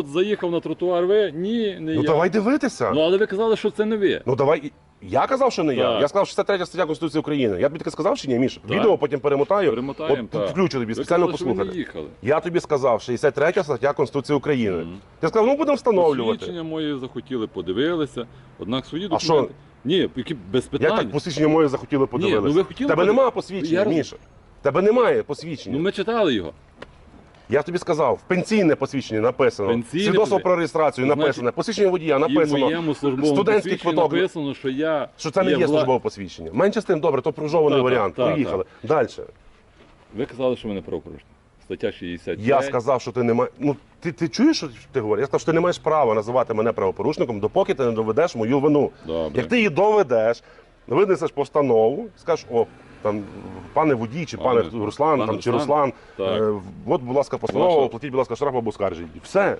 От заїхав на тротуар ви? Ні, не Ну я. давай дивитися. Ну але ви казали, що це не ви. Ну давай. Я казав, що не я. Так. Я сказав, що це третя стаття Конституції України. Я тобі таке сказав чи ні, Міша? Так. Відео потім перемотаю. Перемотаємо, От так. включу тобі Ви спеціально казали, що ви не послухати. їхали. Я тобі сказав, 63 стаття Конституції України. Ти сказав, ну будемо встановлювати. Посвідчення мої захотіли, подивилися. Однак свої А що? Ні, які без Як питань. так посвідчення моє захотіли подивитися? ну ви хотіли Тебе подив- немає посвідчення, Я Міша. Тебе немає посвідчення. Ну ми читали його. Я тобі сказав, в пенсійне посвідчення написано. Пенсійне Свідоцтво посвідчення. про реєстрацію Значить, написано. Посвідчення водія І в написано. моєму службовому Студентський посвідченні квиток. написано, що я Що це не є вла- службове посвідчення. Менше з тим, добре, то прожований Так, так, варіант. так, Поїхали. Далі. Ви казали, що ви не правопорушник. Стаття 60. Я сказав, що ти не маєш. Ну, ти, ти чуєш, що ти говориш? Я сказав, що ти не маєш права називати мене правопорушником, допоки ти не доведеш мою вину. Добре. Як ти її доведеш, винесеш постанову, скажеш, о, там, пане водій, чи пане, Пане- Руслан, пане там, чи Руслан, Руслан, так. е, от, будь ласка, постанова, Ваша- оплатіть, будь ласка, штраф або скаржіть. Все.